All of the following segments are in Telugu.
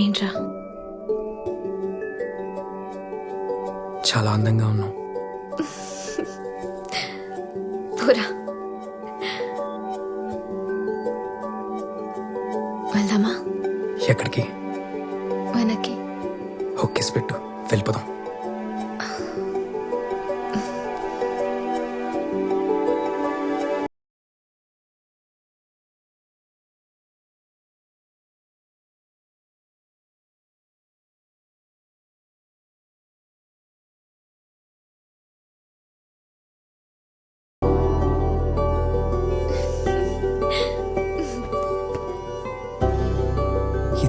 ఏంట్రా? చాలా అందంగా ఉన్నావు. పూరా. వెళ్దామా? ఎక్కడికి? వెనక్కి. హొక్కేసి పెట్టు. వెళ్ళిపోదాం.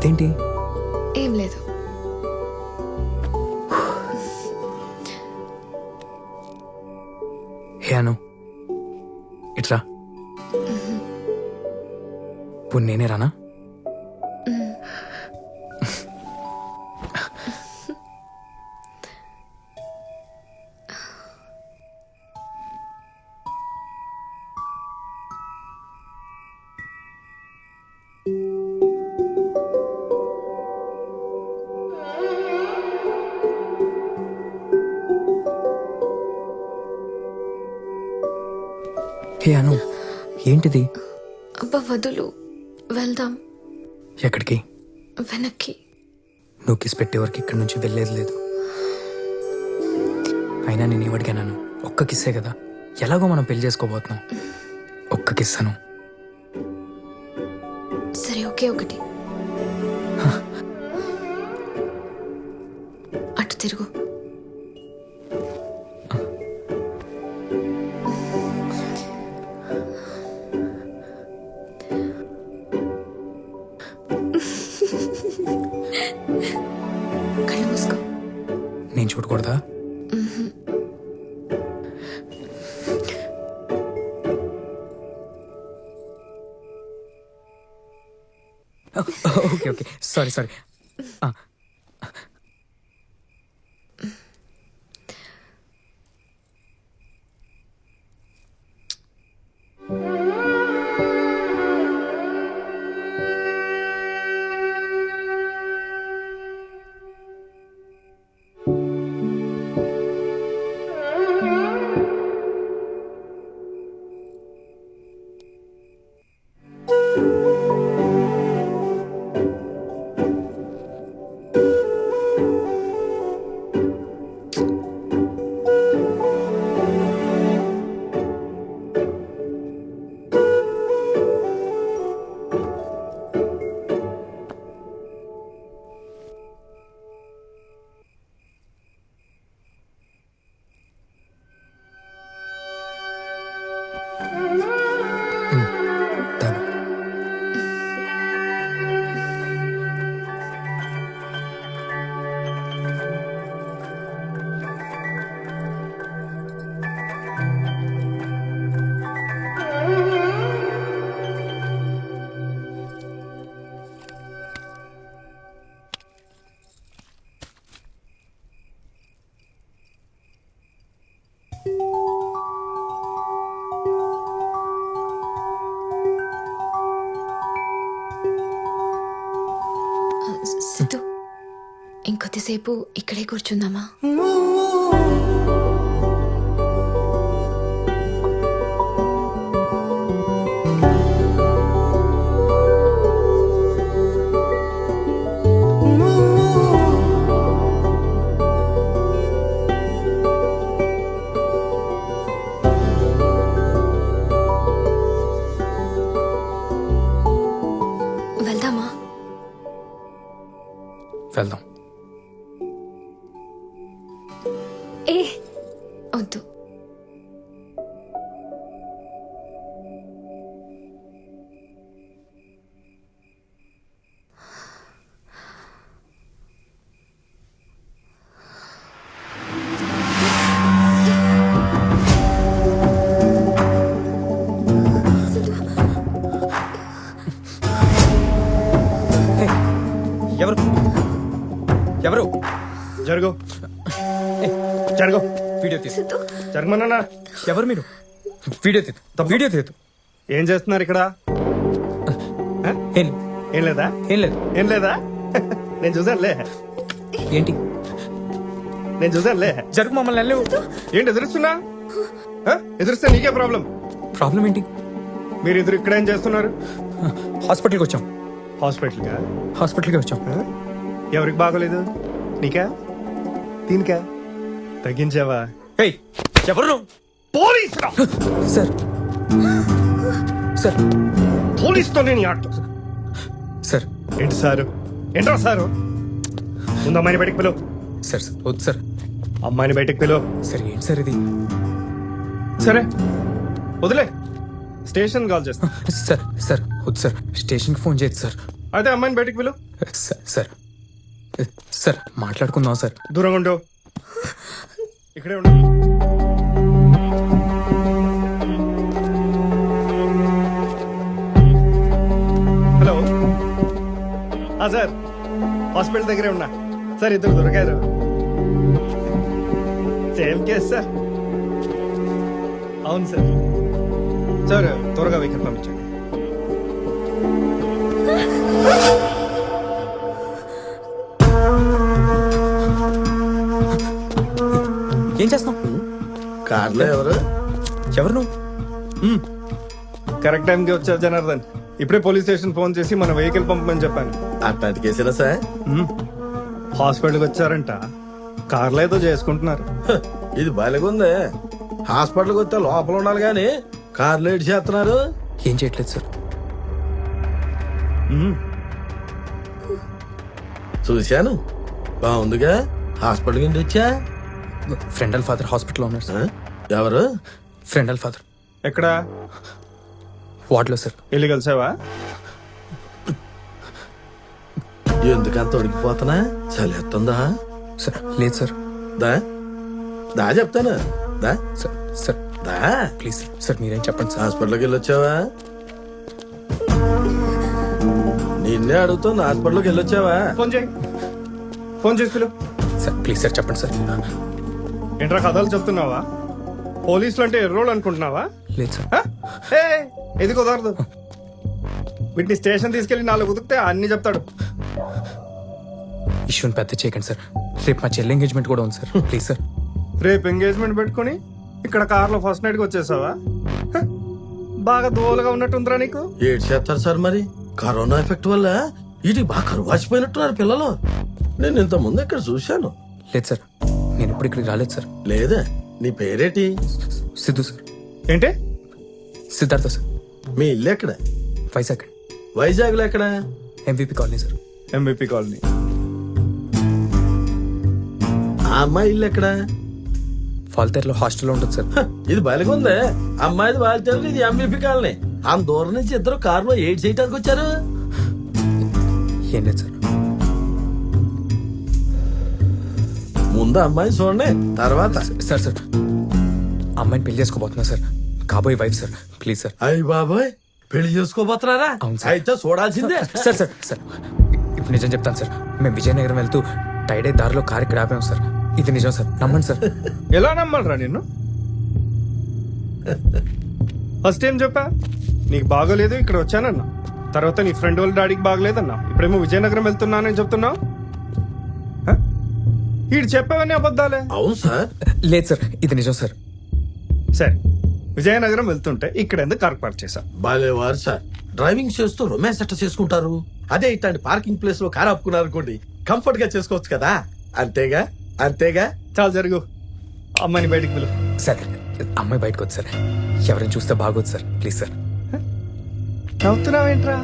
ఇదేంటి? ఏం లేదు. హే అను. ఇట్రా. ఇప్పుడు నేనే రానా? హే అను ఏంటిది? అబ్బా వదులు. వెళ్దాం. ఎక్కడికి? వెనక్కి. నువ్వు కిస్ పెట్టే వరకు ఇక్కడి నుంచి వెళ్ళేది లేదు. అయినా నేను ఏమడిగాను ఒక్క కిస్సే కదా. ఎలాగో మనం పెళ్ళి చేసుకోబోతున్నాం. ఒక్క కిస్సను సరే ఒకే ఒకటి. అటు తిరుగు. కళ్ళు మూసుకో. నేను చూడకూడదా? Okay okay. Sorry sorry you. ఇంకొద్దిసేపు ఇక్కడే కూర్చుందామా? జరుగు. జరుగు. వీడియో తీసు జరగమన్నా ఎవరు మీరు? వీడియో తీదు వీడియో తీదు ఏం చేస్తున్నారు ఇక్కడ? ఏం? ఏం లేదా. ఏం లేదు? ఏం లేదా. నేను చూసానులే ఏంటి? నేను చూసానులే జరుగు మమ్మల్ని వెళ్ళలేవు ఏంటి ఎదురుస్తున్నా? ఎదురుస్తే నీకే ప్రాబ్లం. ప్రాబ్లం ఏంటి? మీరు ఎదురు ఇక్కడ ఏం చేస్తున్నారు? హాస్పిటల్కి వచ్చాం. హాస్పిటల్గా హాస్పిటల్కి వచ్చాం? ఎవరికి బాగోలేదు? నీకా? దీనికా? తగ్గించావా? ఏయ్ ఎవరు? Police sir. సార్. పోలీస్తో నేను ఆట సార్. ఏంటి సారు? ఏంట్రా సారు? ముందు అమ్మాయిని బయటకు పిలువు. సార్ సార్ వద్దు సార్. అమ్మాయిని బయటకు పిలువు. సార్ ఏంటి సార్ ఇది? సరే వదిలే. స్టేషన్ కాల్ చేస్తా. సార్ సార్ వద్దు సార్. స్టేషన్కి ఫోన్ చేయొచ్చు సార్. అయితే అమ్మాయిని బయటకు పిలువు. సార్. సార్ సార్ మాట్లాడుకుందాం సార్. దూరంగా ఉండు. ఇక్కడే ఉండు. హలో. సార్. హాస్పిటల్ దగ్గరే ఉన్నా. సార్ ఇద్దరు దొరికారు. Same case sir. అవును సార్. సార్ త్వరగా వెహికల్ పంపించండి. కార్లో ఎవరు? ఎవరు నువ్వు? కరెక్ట్ టైంకి వచ్చావు జనార్దన్. ఇప్పుడే పోలీస్ స్టేషన్ ఫోన్ చేసి మన వెహికల్ పంపమని చెప్పాను. అట్లాంటికేసినా సార్? హాస్పిటల్కి వచ్చారంట. కార్లో ఏదో చేసుకుంటున్నారు. హ, ఇది బాలేగుంది. హాస్పిటల్కి వస్తే లోపల ఉండాలి కానీ కార్లో ఏడు చేస్తున్నారు. ఏం చేయట్లేదు సార్. చూశాను. బాగుందిగా. హాస్పిటల్ కింద వచ్చా? ఫ్రెండ్ వాళ్ళ ఫాదర్ హాస్పిటల్లో ఉన్నారు సార్ ఎవరు. ఫ్రెండ్ వాళ్ళ ఫాదర్ ఎక్కడ? వార్డులో సార్ వెళ్ళి కలిసావా? ఎందుకంత ఉడికిపోతున్నా? చలిస్తుందా సార్ లేదు సార్ దా? దా చెప్తాను. దా? సార్ సార్ దా? ప్లీజ్ సార్ సార్ మీరేం చెప్పండి సార్ హాస్పిటల్కి వెళ్ళొచ్చావా నిన్నే అడుగుతుంది హాస్పిటల్కి వెళ్ళొచ్చావా ఫోన్ చేయి. ఫోన్ చేసి సార్ ప్లీజ్ సార్ చెప్పండి సార్ ఏంట్రా కథలు చెప్తున్నావా? పోలీసులు అంటే ఎర్రోళ్ళు అనుకుంటున్నావా? లేదు సార్? ఏ ఇది కుదరదు వీటిని స్టేషన్ తీసుకెళ్ళి నాలుగు కుదిరితే అన్ని చెప్తాడు. ఇష్యూని పెద్ద చేయకండి సార్. రేపు మా చెల్లి ఎంగేజ్మెంట్ కూడా ఉంది సార్. Please sir. రేపు ఎంగేజ్మెంట్ పెట్టుకుని ఇక్కడ కార్లో ఫస్ట్ నైట్కి వచ్చేసావా? హ? బాగా దోలుగా ఉన్నట్టుందిరా నీకు? ఏడు చేస్తారు సార్ మరి? కరోనా ఎఫెక్ట్ వల్ల? వీటికి బాగా కరువు వాచిపోయినట్టున్నారు పిల్లలు. నేను ఇంత ముందు ఇక్కడ చూశాను. లేదు సార్. నేను ఇప్పుడు ఇక్కడికి రాలేదు సార్. లేదా? నీ పేరేటి? సిద్ధు సార్. ఏంటి? సిద్ధార్థ సార్. మీ ఇల్లు ఎక్కడ? వైజాగ్. వైజాగ్లో ఎక్కడ MVP colony sir. MVP colony. ఆ అమ్మాయి ఇల్లు ఎక్కడ? ఫాల్తేర్లో హాస్టల్లో ఉంటుంది సార్. హ, ఇది బలిగుందే. అమ్మాయిది బాలితేరు ఇది ఎంబీపీ కాలనీ. ఆ దూరం నుంచి ఇద్దరు కారులో ఏడ్ చేయడానికి వచ్చారు? ఏం లేదు సార్. ముందు అమ్మాయి చూడండి. తర్వాత. Sir sir. అమ్మాయిని పెళ్ళి చేసుకోబోతున్నా సార్. కాబోయే వైఫ్ సార్. Please sir. అయ్యి బాబాయ్ పెళ్ళి చేసుకోబోతున్నారా? అవును సార్. అయితే చూడాల్సిందే. Sir sir sir. ఇప్పుడు నిజం చెప్తాను సార్. మేము విజయనగరం వెళ్తూ టైడే దారిలో కారు ఇక్కడ ఆపాము సార్. ఇది నిజం సార్. నమ్మండి సార్. ఎలా నమ్మాలరా నిన్ను? ఫస్ట్ ఏం చెప్పా? నీకు బాగోలేదు ఇక్కడ వచ్చానన్నా. తర్వాత నీ ఫ్రెండ్ వాళ్ళ డాడీకి బాగలేదన్నా. ఇప్పుడేమో విజయనగరం వెళ్తున్నానని చెప్తున్నావు? ఈడు చెప్పావని అబద్ధాలే? అవును సార్. లేదు సార్ ఇది నిజం సార్. సరే విజయనగరం వెళ్తుంటే ఇక్కడ ఎందుకు కార్ పార్క్ చేశా బాలేవారు సార్. డ్రైవింగ్ చేస్తూ రొమాన్స్ ఎట్లా చేసుకుంటారు? అదే ఇట్లాంటి పార్కింగ్ ప్లేస్లో కార్ ఆపుకున్నారు అనుకోండి కంఫర్ట్గా చేసుకోవచ్చు కదా. అంతేగా? అంతేగా? చాలా జరుగు. అమ్మాయిని బయటికి పిలు. సార్ అమ్మాయి బయటకు వచ్చి సార్. ఎవరైనా చూస్తే బాగోదు సార్ ప్లీజ్ సార్. నవ్వుతున్నావేంట్రా?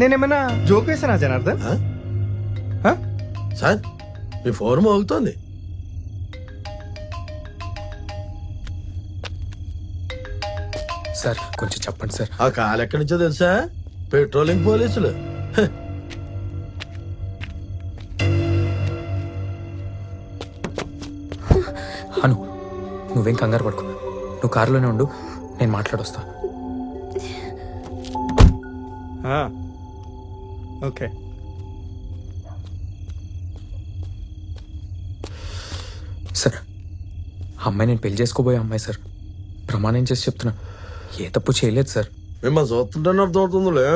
నేనేమైనా జోక్ వేసానా జనార్దన్? సార్ మీ ఫోన్ మోగుతోంది. సార్ కొంచెం చెప్పండి సార్. ఆ కాల్ ఎక్కడి నుంచో తెలుసా? పెట్రోలింగ్ పోలీసులు. హ, అను నువ్వేం కంగారు పడుకో. నువ్వు కారులోనే ఉండు నేను మాట్లాడొస్తా. ఆ. ఓకే. సార్ అమ్మాయి నేను పెళ్ళి చేసుకోబోయే అమ్మాయి సార్. ప్రమాణం చేసి చెప్తున్నా. ఏ తప్పు చేయలేదు సార్. మిమ్మల్ని చూస్తుంటేనే అర్థమవుతుందిలే.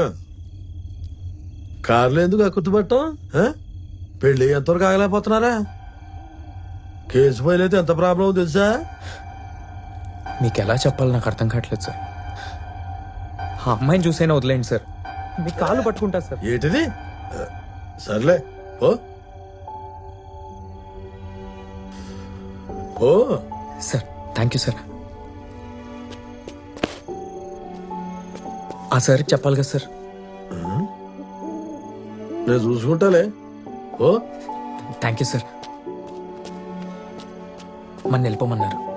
కార్లు ఎందుకు అక్కుతుపట్టం ఆ? పెళ్ళి ఎంతవరకు ఆగలేకపోతున్నారా? కేసు ఫైల్ అయితే ఎంత ప్రాబ్లం తెలుసా? మీకు ఎలా చెప్పాలో నాకు అర్థం కావట్లేదు సార్. ఆ అమ్మాయిని చూసైనా వదిలేండి సార్. మీ కాళ్ళు పట్టుకుంటా సార్. ఏంటిది? సర్లే ఓ ఓ. Sir thank you sir. ఆ సార్కి చెప్పాలి కదా సార్. నేను చూసుకుంటాలే. ఓ. Thank you sir. మన వెళ్ళిపోమన్నారు